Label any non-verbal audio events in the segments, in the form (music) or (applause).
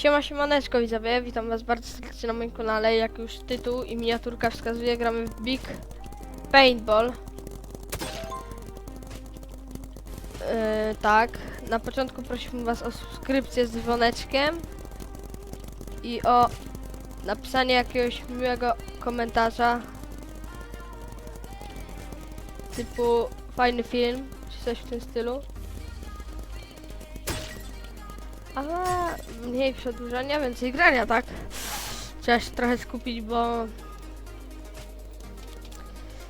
Siema, siemaneczko widzowie, witam was bardzo serdecznie na moim kanale. Jak już tytuł i miniaturka wskazuje, gramy w Big Paintball. Yy, tak, na początku prosimy was o subskrypcję z dzwoneczkiem i o napisanie jakiegoś miłego komentarza typu fajny film, czy coś w tym stylu. Mniej przedłużania, więcej grania, tak? Trzeba się trochę skupić, bo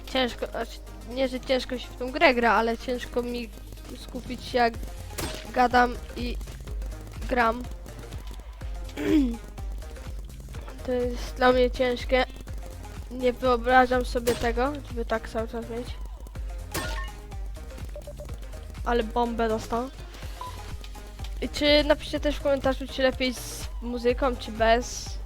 ciężko, znaczy, nie, że ciężko się w tą grę gra, ale ciężko mi skupić się jak gadam i gram. (clears throat) To jest dla mnie ciężkie. Nie wyobrażam sobie tego, żeby tak cały czas mieć. Ale bombę dostał. I Czy napiszcie też w komentarzu, czy lepiej z muzyką, czy bez?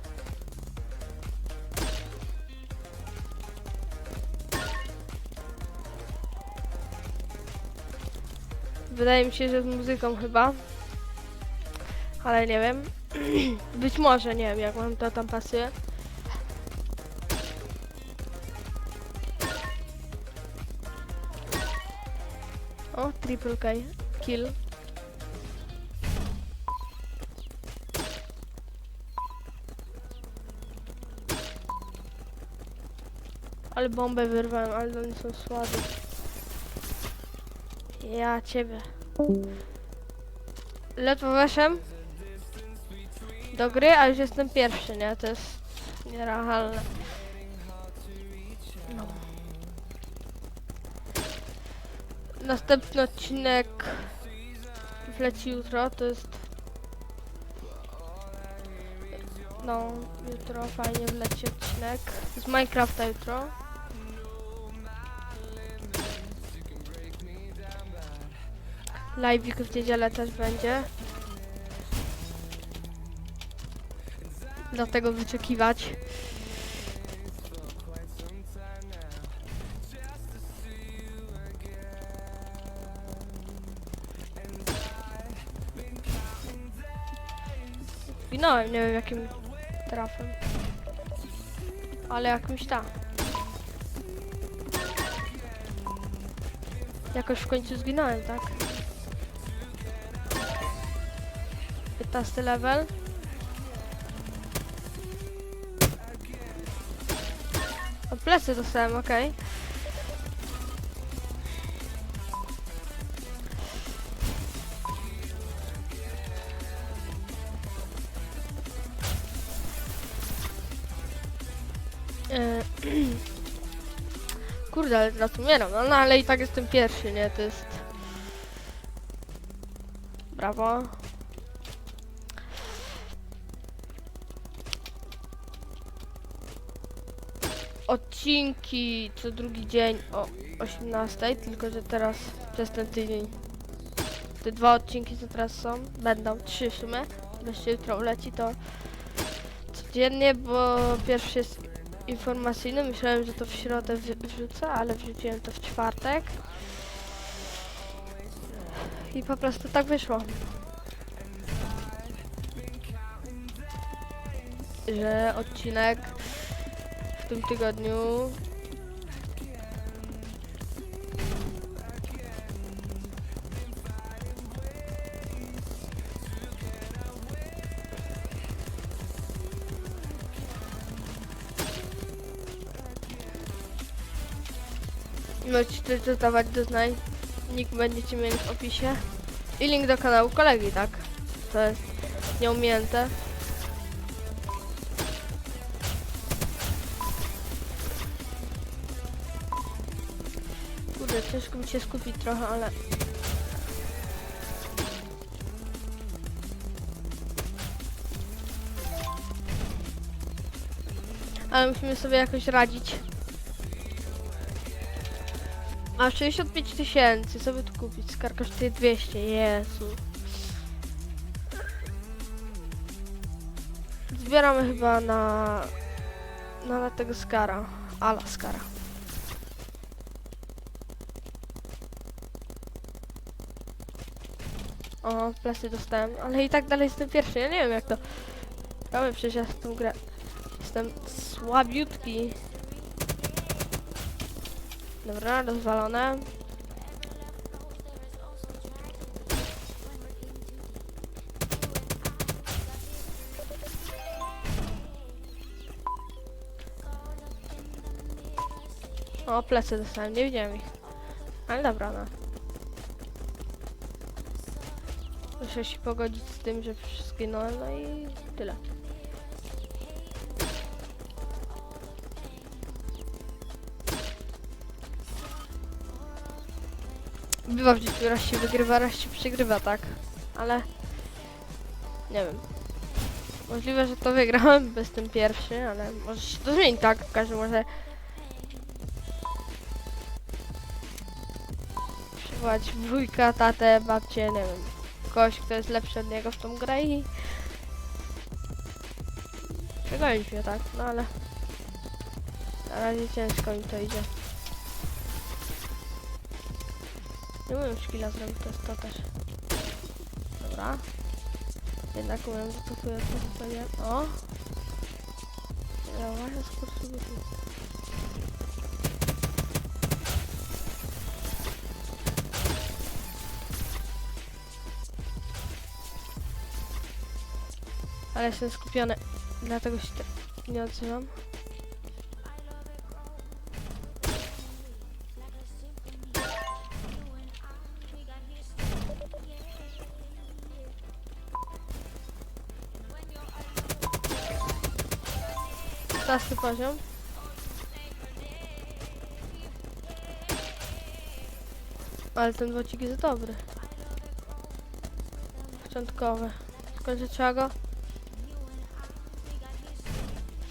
Wydaje mi się, że z muzyką chyba. Ale nie wiem. (clears throat) Być może, nie wiem jak wam to tam pasuje. O, triple K. Kill. Ale bombę wyrwałem, ale oni są słabi. Ja ciebie. Ledwo weszłem do gry, a już jestem pierwszy, nie? To jest nierealne. No. Następny odcinek wleci jutro, to jest no, jutro fajnie wleci odcinek z Minecrafta jutro. Live'ik w niedzielę też będzie. Dlatego wyczekiwać. Zginąłem, nie wiem jakim trafem. Ale jakimś tam. Jakoś w końcu zginąłem, tak? 15 level. O plecy dostałem, okej. E, (clears throat) Kurde, ale teraz umieram. No, no ale i tak jestem pierwszy, nie? To jest... Brawo. Odcinki co drugi dzień o 18, tylko że teraz przez ten tydzień te dwa odcinki co teraz są, będą trzy w sumie, wreszcie jutro leci to codziennie, bo pierwszy jest informacyjny, myślałem, że to w środę wrzu- wrzucę, ale wrzuciłem to w czwartek. I po prostu tak wyszło. Że odcinek w tym tygodniu Możecie też dodawać do znań. Nick będziecie mieli w opisie. I link do kanału kolegi, tak? To jest nieumiejęte. Ciężko mi się skupić trochę, ale... Ale musimy sobie jakoś radzić. A 65 tysięcy, by tu kupić? Skar kosztuje 200, Jezu. Zbieramy chyba na, na tego skara. Ala skara. O, plesy dostałem, ale i tak dalej jestem pierwszy, ja nie wiem jak to Ciekawe, przecież ja w tą grę jestem słabiutki. Dobra, rozwalone. O, plecy dostałem, nie widziałem ich. Ale dobra, no. Muszę się pogodzić z tym, że zginąłem, no i tyle. Bywa w życiu, raz się wygrywa, raz się przegrywa, tak? Ale... Nie wiem. Możliwe, że to wygrałem, bez tym pierwszy, ale może się to zmieni, tak? W każdym razie... Przywołać wujka, tatę, babcię, nie wiem. Kogoś, kto jest lepszy od niego w tą grę i... Przegonić mnie, tak? No ale... Na razie ciężko mi to idzie. Nie umiem szkila zrobić, to jest to też. Dobra. Jednak umiem, zacofuję to sobie. O! Ja właśnie skurczył Ale jestem skupiony, dlatego się tak nie odzywam. Szesnasty poziom. Ale ten wocik jest dobry. Początkowy. Że trzeba go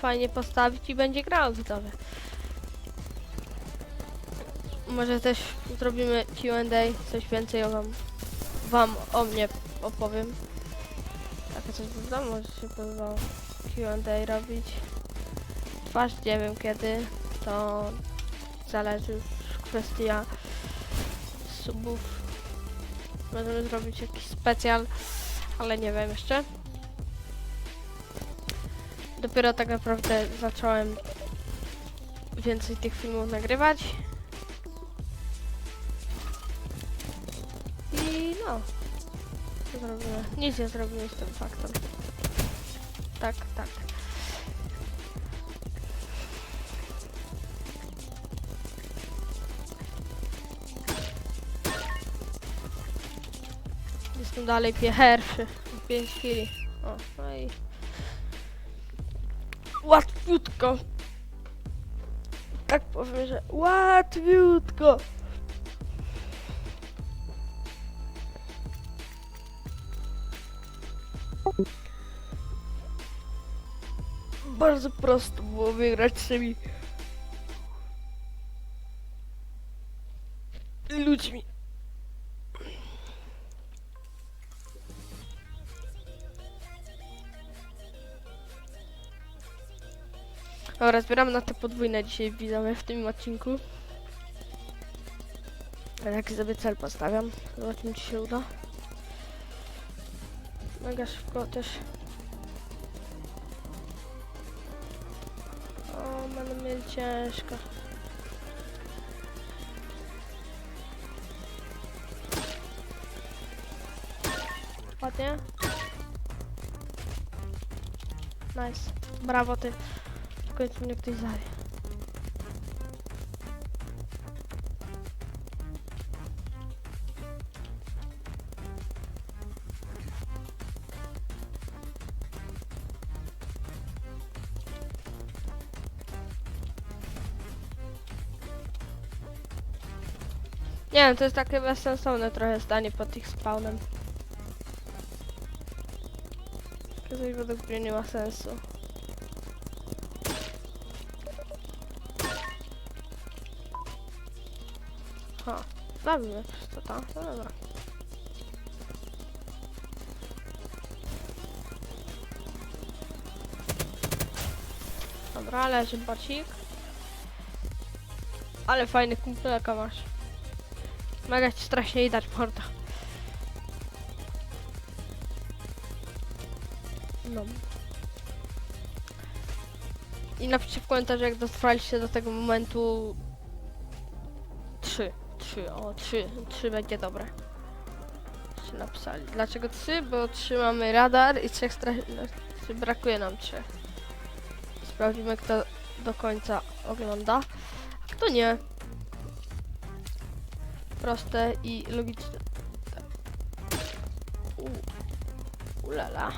fajnie postawić i będzie grał widzowie. Może też zrobimy Q&A, coś więcej o wam, wam o mnie opowiem. Takie coś by wam może się podobało Q&A robić. Twarz nie wiem kiedy, to zależy już kwestia subów. Możemy zrobić jakiś specjal, ale nie wiem jeszcze. Dopiero tak naprawdę zacząłem więcej tych filmów nagrywać. I no. Zrobimy? Nic nie zrobimy z tym faktem. Tak, tak. Jestem dalej pierwszy. 5 chwili. Łatwiutko. Tak powiem, że łatwiutko. Bardzo prosto było wygrać z tymi ludźmi. Dobra, zbieramy na te podwójne dzisiaj widzowie w tym odcinku. A Jaki sobie cel postawiam. Zobaczymy czy się uda. Mega szybko też. O, będę mieli ciężko. Ładnie. Nice. Brawo ty. Końcu mnie ktoś zawie. Nie wiem, to jest takie bezsensowne trochę stanie pod ich spawnem. Coś według mnie nie ma sensu. Przez to no dobra. Dobra, leży bacik. Ale fajny kumpelka masz. Mega ci strasznie dać morda. No. I napiszcie w komentarzu, jak dotrwaliście do tego momentu. 3. 3, o 3. 3 będzie dobre. Napisali. Dlaczego 3? Bo trzymamy radar i trzech straży... no, Brakuje nam trzech. Sprawdzimy, kto do końca ogląda. A kto nie. Proste i logiczne. U. Ulala.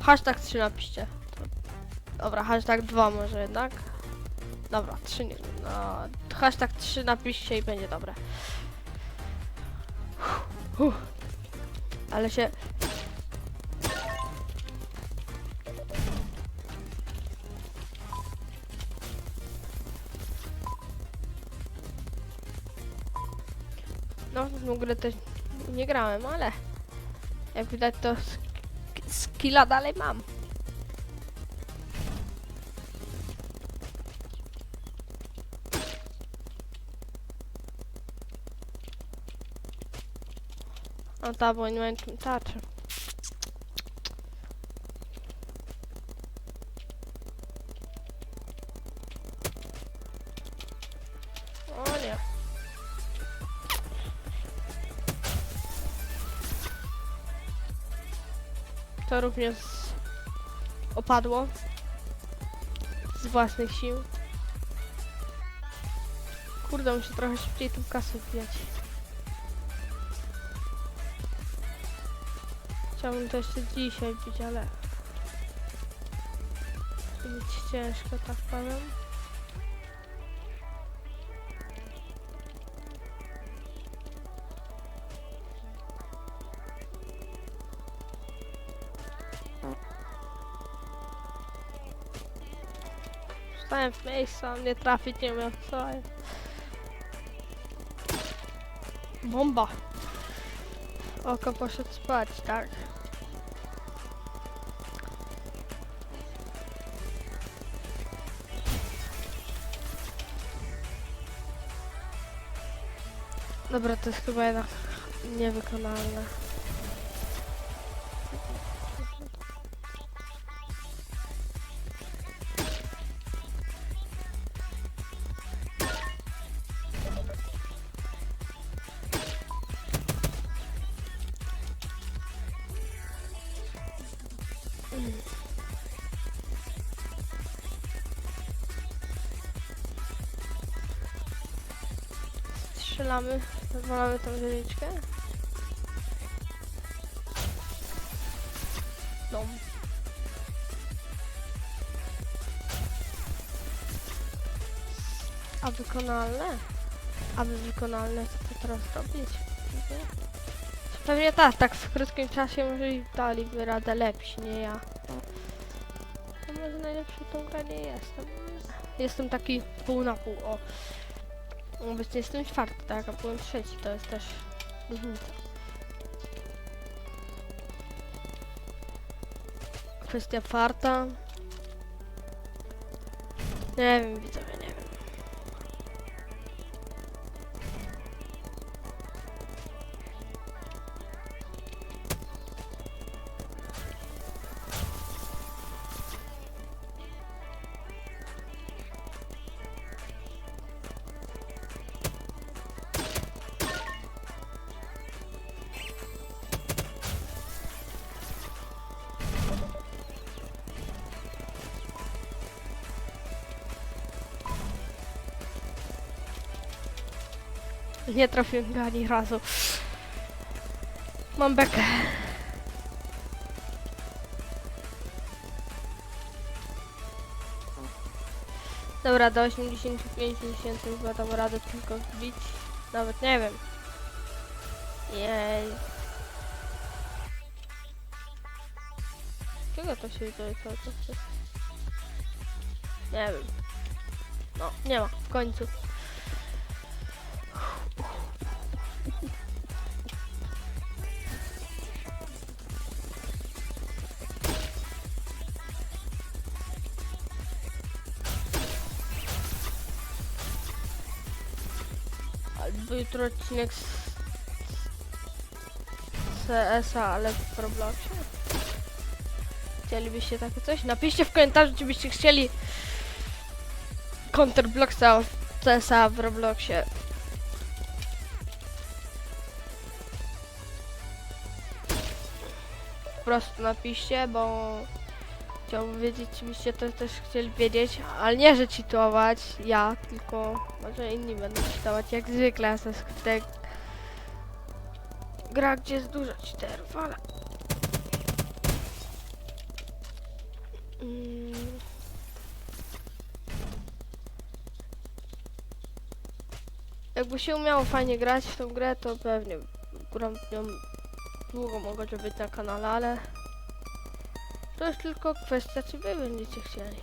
Hashtag 3 napiszcie. Dobra, hashtag 2 może jednak. Dobra, 3 nie. No, hashtag 3 napiszcie i będzie dobre. Ale się... No, w ogóle też nie grałem, ale jak widać to sk- skilla dalej mam. A ta, bo nie mam tarczy. O nie. To również opadło z własnych sił. Kurde, muszę trochę szybciej tą kasę wbijać. Chciałbym to jeszcze dzisiaj bić, ale... Być ciężko, tak powiem. Stałem w miejscu, mnie trafić nie miał, co jest. Bomba! Oko poszedł spać, tak. Dobra, to jest chyba jednak niewykonalne. Strzelamy, zwalamy tą wieżyczkę. Dom. A wykonalne? Aby wykonalne, co to teraz robić? Nie. Pewnie tak, tak w krótkim czasie może i daliby radę lepsi, nie ja. To może najlepszy tą grę nie jestem. Jestem taki pół na pół, o. Obecnie jestem czwarty, tak, a byłem trzeci, to jest też różnica. Kwestia farta. Nie wiem, widzowie, nie trafiłem go ani razu. Mam bekę. Dobra, do 85 tysięcy chyba dam radę tylko wbić. Nawet nie wiem. Jej. Czego to się dzieje czas? Nie wiem. No, nie ma, w końcu. Jutro odcinek z CS-a, ale w Robloxie. Chcielibyście takie coś? Napiszcie w komentarzu, czy byście chcieli Counter Blocksa CSA w Robloxie. Po prostu napiszcie, bo chciałbym wiedzieć, czy byście to też chcieli wiedzieć, ale nie, że cheatować ja, tylko może inni będą cheatować, jak zwykle Assassin's Creed. Gra, gdzie jest dużo cheaterów, ale... Mm. Jakby się umiało fajnie grać w tą grę, to pewnie gram nią długo mogę być na kanale, ale to jest tylko kwestia, czy wy będziecie chcieli.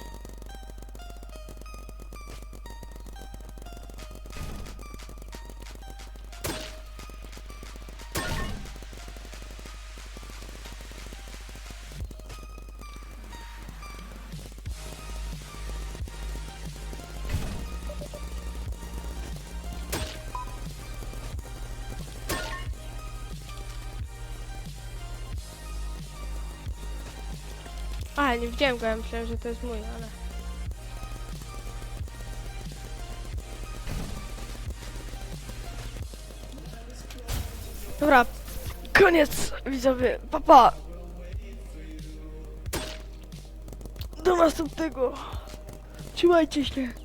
A, nie widziałem go, ja myślałem, że to jest mój, ale... Dobra, koniec, widzowie, papa! Do następnego! Trzymajcie się!